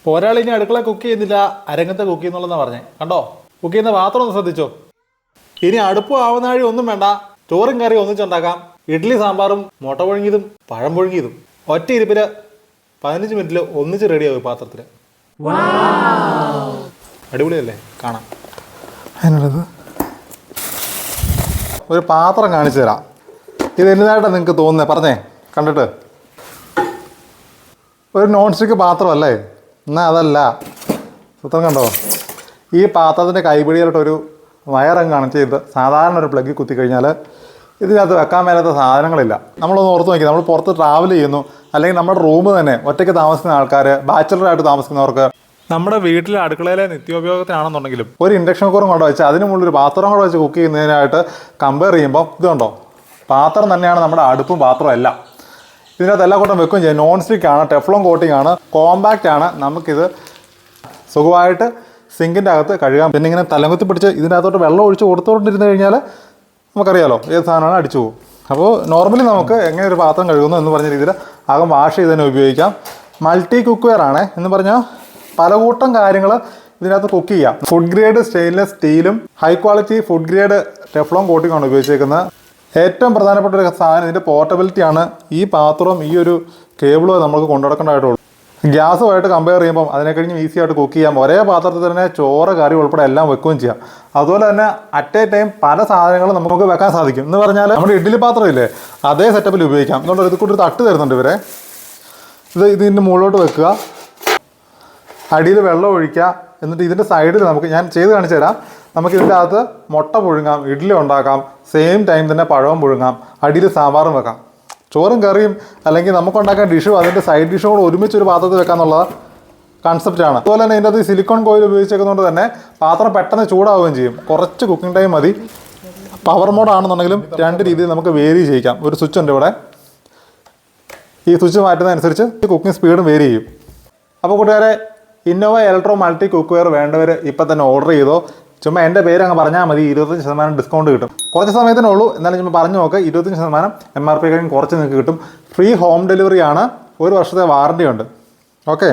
ഇപ്പോൾ ഒരാൾ ഇനി അടുക്കള കുക്ക് ചെയ്യുന്നില്ല അരങ്ങത്തെ കുക്ക് ചെയ്യുന്നുള്ളതെന്നാണ് പറഞ്ഞേ. കണ്ടോ? കുക്ക് ചെയ്യുന്ന പാത്രം ഒന്ന് ശ്രദ്ധിച്ചോ? ഇനി അടുപ്പ് ആവുന്നാഴി ഒന്നും വേണ്ട. ചോറും കറിയും ഒന്നിച്ചുണ്ടാക്കാം ഇഡ്ഡലി സാമ്പാറും മുട്ട പുഴുങ്ങിയതും പഴം പുഴുങ്ങിയതും. ഒറ്റ ഇരിപ്പിൽ പതിനഞ്ച് മിനിറ്റിൽ ഒന്നിച്ച് റെഡിയാവും പാത്രത്തിൽ അടിപൊളിയല്ലേ? കാണാം. അതിനുള്ളത് ഒരു പാത്രം കാണിച്ചു തരാം. ഇത് എന്നതായിട്ടാണ് നിങ്ങൾക്ക് തോന്നുന്നത് പറഞ്ഞേ കണ്ടിട്ട്? ഒരു നോൺ സ്റ്റിക്ക് പാത്രമല്ലേ? എന്നാൽ അതല്ല. സുത്രം കണ്ടോ? ഈ പാത്രത്തിന്റെ കൈപിടിയിലോട്ട് ഒരു വയറങ്ങ് കണക്ട് ചെയ്ത് സാധാരണ ഒരു പ്ലഗ് കുത്തി കഴിഞ്ഞാൽ ഇതിനകത്ത് വെക്കാൻ മേലാത്ത സാധനങ്ങളില്ല. നമ്മളൊന്ന് ഓർത്ത് നോക്കി നമ്മൾ പുറത്ത് ട്രാവൽ ചെയ്യുന്നു. അല്ലെങ്കിൽ നമ്മുടെ റൂം തന്നെ ഒറ്റയ്ക്ക് താമസിക്കുന്ന ആൾക്കാർ ബാച്ചിലറായിട്ട് താമസിക്കുന്നവർക്ക്. നമ്മുടെ വീട്ടിലെ അടുക്കളയിലെ നിത്യോപയോഗത്തിനാണെന്നുണ്ടെങ്കിലും ഒരു ഇൻഡക്ഷൻ കുക്കറും കൊണ്ട് വെച്ച് അതിന് മുകളിൽ ഒരു പാത്രം കൂടെ വെച്ച് കുക്ക് ചെയ്യുന്നതിനായിട്ട് കമ്പയർ ചെയ്യുമ്പോൾ ഇതുണ്ടോ? പാത്രം തന്നെയാണ് നമ്മുടെ അടുപ്പും പാത്രവും എല്ലാം. ഇതിനകത്ത് എല്ലാ കൂട്ടം വെക്കുകയും ചെയ്യാം. നോൺ സ്റ്റിക്ക് ആണ് ടെഫ്ലോൺ കോട്ടിംഗ് ആണ് കോമ്പാക്റ്റ് ആണ്. നമുക്കിത് സുഖമായിട്ട് സിങ്കിന്റെ അകത്ത് കഴുകാം. പിന്നെ ഇങ്ങനെ തലകുത്തി പിടിച്ച് ഇതിനകത്തോട്ട് വെള്ളം ഒഴിച്ച് കൊടുത്തുകൊണ്ടിരുന്ന് കഴിഞ്ഞാൽ നമുക്കറിയാലോ ഏത് സാധനമാണ് അടിച്ചു പോകും. അപ്പോൾ നോർമലി നമുക്ക് എങ്ങനെ ഒരു പാത്രം കഴുകുന്നു എന്ന് പറഞ്ഞ രീതിയിൽ അകം വാഷ് ചെയ്ത് തന്നെ ഉപയോഗിക്കാം. മൾട്ടി കുക്ക്വെയർ ആണ് എന്ന് പറഞ്ഞാൽ പല കൂട്ടം കാര്യങ്ങൾ ഇതിനകത്ത് കുക്ക് ചെയ്യാം. Food grade stainless സ്റ്റീലും high quality food grade Teflon കോട്ടിങ്ങാണ് ഉപയോഗിച്ചേക്കുന്നത്. ഏറ്റവും പ്രധാനപ്പെട്ട ഒരു സാധനം ഇതിന്റെ പോർട്ടബിലിറ്റി ആണ്. ഈ പാത്രവും ഈ ഒരു കേബിളും നമുക്ക് കൊണ്ടുനടക്കേണ്ടതായിട്ടുള്ളൂ. ഗ്യാസുമായിട്ട് കമ്പയർ ചെയ്യുമ്പോൾ അതിനെ കഴിഞ്ഞ് ഈസി ആയിട്ട് കുക്ക് ചെയ്യാം. ഒരേ പാത്രത്തിൽ തന്നെ ചോറ് കറി ഉൾപ്പെടെ എല്ലാം വെക്കുകയും ചെയ്യാം. അതുപോലെ തന്നെ അറ്റ് എ ടൈം പല സാധനങ്ങളും നമുക്ക് വെക്കാൻ സാധിക്കും. എന്ന് പറഞ്ഞാൽ നമ്മുടെ ഇഡ്ഡലി പാത്രം ഇല്ലേ? അതേ സെറ്റപ്പിൽ ഉപയോഗിക്കാം. എന്നുള്ള ഇത് ഒരു തട്ട് തരുന്നുണ്ട് ഇവരെ. ഇത് ഇതിന്റെ മുകളിലോട്ട് വെക്കുക. അടിയിൽ വെള്ളം ഒഴിക്കുക. എന്നിട്ട് ഇതിന്റെ സൈഡിൽ നമുക്ക് ഞാൻ ചെയ്ത് കാണിച്ചു തരാം. നമുക്ക് ഇതിന്റെ അകത്ത് മുട്ട പുഴുങ്ങാം ഇഡ്ഡലി ഉണ്ടാക്കാം സെയിം ടൈം തന്നെ പഴവും പുഴുങ്ങാം അടിയിൽ സാമ്പാറും വെക്കാം. ചോറും കറിയും അല്ലെങ്കിൽ നമുക്ക് ഉണ്ടാക്കാൻ ഡിഷും അതിന്റെ സൈഡ് ഡിഷും കൂടെ ഒരുമിച്ച് ഒരു പാത്രത്തിൽ വെക്കാന്നുള്ള കൺസെപ്റ്റാണ് അതുപോലെ തന്നെ ഇതിന്റെ അത് സിലിക്കോൺ കോയിൽ ഉപയോഗിച്ചേക്കുന്നതുകൊണ്ട് തന്നെ പാത്രം പെട്ടെന്ന് ചൂടാവുകയും ചെയ്യും. കുറച്ച് കുക്കിംഗ് ടൈം മതി. പവർ മോഡാണെന്നുണ്ടെങ്കിലും രണ്ട് രീതിയിൽ നമുക്ക് വേരി ചെയ്യിക്കാം. ഒരു സ്വിച്ച് ഉണ്ട് ഇവിടെ. ഈ സ്വിച്ച് മാറ്റുന്നതനുസരിച്ച് കുക്കിംഗ് സ്പീഡും വേരി ചെയ്യും. അപ്പോൾ കൂട്ടുകാരെ ഇന്നോവ ഇലക്ട്രോ മൾട്ടി കുക്ക്വെയർ വേണ്ടവർ ഇപ്പം തന്നെ ഓർഡർ ചെയ്തോ? ചുമ്മാ എന്റെ പേര് അങ്ങ് പറഞ്ഞാൽ മതി ഇരുപത്തഞ്ച് ശതമാനം ഡിസ്കൗണ്ട് കിട്ടും. കുറച്ച് സമയത്തിനേ ഉള്ളൂ എന്നാലും ചുമ്മാ പറഞ്ഞു നോക്ക് ഇരുപത്തഞ്ച് ശതമാനം എം ആർ പി കഴിഞ്ഞ് കുറച്ച് നിങ്ങൾക്ക് കിട്ടും. ഫ്രീ ഹോം ഡെലിവറി ആണ് ഒരു വർഷത്തെ വാറണ്ടി ഉണ്ട്. ഓക്കെ